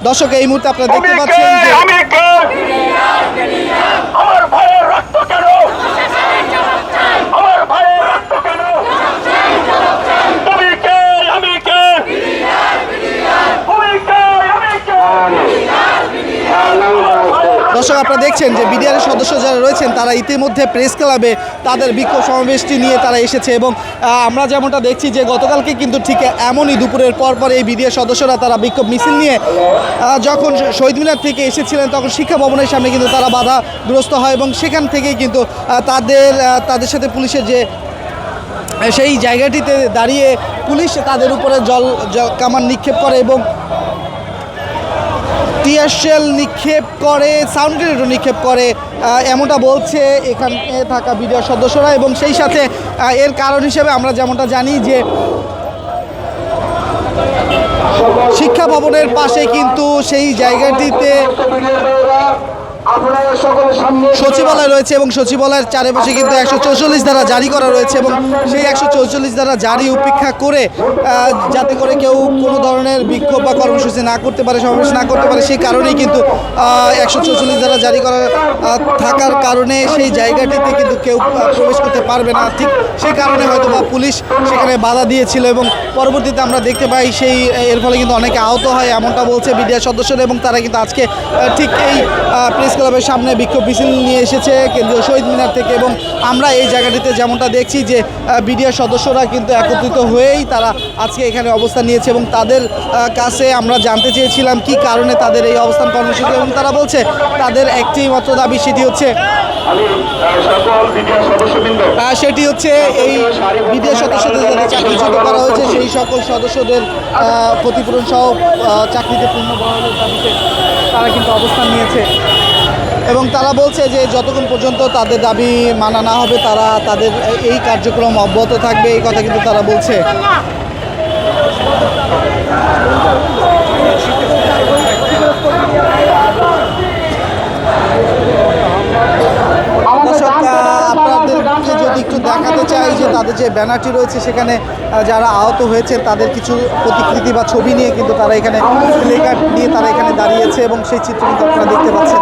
দর্শক এই মুহূর্তে আপনারা দেখতে পাচ্ছেন যে আমি কে আমার ভাইয়ের রক্ত কেন আমার ভাইয়ের রক্ত কেন তুমি কে আমি কে তুমি কে আমি কে দর্শক, আপনারা দেখছেন যে বিডিআরের সদস্য যারা রয়েছেন, তারা ইতিমধ্যে প্রেস ক্লাবে তাদের বিক্ষোভ সমাবেশটি নিয়ে তারা এসেছে এবং আমরা যেমনটা দেখছি যে গতকালকে কিন্তু ঠিক এমনই দুপুরের পর পর এই বিডিআর সদস্যরা তারা বিক্ষোভ মিছিল নিয়ে যখন শহীদ মিনার থেকে এসেছিলেন, তখন শিক্ষা ভবনের সামনে কিন্তু তারা বাধাগ্রস্ত হয় এবং সেখান থেকেই কিন্তু তাদের তাদের সাথে পুলিশের যে, সেই জায়গাটিতে দাঁড়িয়ে পুলিশ তাদের উপরে জল, জল- কামান নিক্ষেপ করে এবং টিয়ারশেল নিক্ষেপ করে, সাউন্ড গ্রেনেডও নিক্ষেপ করে এমনটা বলছে এখানে থাকা বিডিআর সদস্যরা এবং সেই সাথে এর কারণ হিসেবে আমরা যেমনটা জানি যে শিক্ষা ভবনের পাশে কিন্তু সেই জায়গাটিতে সচিবালয় রয়েছে এবং সচিবালয়ের চারিপাশে কিন্তু একশো চৌচল্লিশ ধারা জারি করা রয়েছে এবং সেই একশো চৌচল্লিশ ধারা জারি উপেক্ষা করে যাতে করে কেউ কোনো ধরনের বিক্ষোভ বা কর্মসূচি না করতে পারে সমাবেশ না করতে পারে সেই কারণেই কিন্তু একশো চৌচল্লিশ ধারা জারি করা থাকার কারণে সেই জায়গাটিতে কিন্তু কেউ প্রবেশ করতে পারবে না। ঠিক সেই কারণে হয়তো বা পুলিশ সেখানে বাধা দিয়েছিল এবং পরবর্তীতে আমরা দেখতে পাই সেই এর ফলে কিন্তু অনেকে আহত হয় এমনটা বলছে বিডিআর সদস্যরা এবং তারা কিন্তু আজকে ঠিক এই প্রেস ক্লাবের সামনে বিক্ষোভ মিছিল নিয়ে এসেছে কেন্দ্রীয় শহীদ মিনার থেকে এবং আমরা এই জায়গাটিতে যেমনটা দেখছি যে বিডিআর সদস্যরা কিন্তু একত্রিত হয়েই তারা আজকে এখানে অবস্থান নিয়েছে এবং তাদের কাছে আমরা জানতে চেয়েছিলাম কি কারণে তাদের এই অবস্থান কর্মসূচি এবং তারা বলছে তাদের একটি মাত্র দাবি সেটি হচ্ছে সেটি হচ্ছে এই বিডিআর সদস্যদের যাদের চাকরিচ্যুত করা হয়েছে, সেই সকল সদস্যদের ক্ষতিপূরণ সহ চাকরিতে পূর্ণ দাবিতে তারা কিন্তু অবস্থান নিয়েছে। এবং তারা বলছে যে যতক্ষণ পর্যন্ত তাদের দাবি মানা না হবে, তারা তাদের এই কার্যক্রম অব্যাহত থাকবে, এই কথা কিন্তু তারা বলছে। একটু দেখাতে চাই যে তাদের যে ব্যানারটি রয়েছে, সেখানে যারা আহত হয়েছে তাদের কিছু প্রতিকৃতি বা ছবি নিয়ে কিন্তু তারা এখানে প্লেকার্ড নিয়ে তারা এখানে দাঁড়িয়েছে এবং সেই চিত্র কিন্তু আপনারা দেখতে পাচ্ছেন।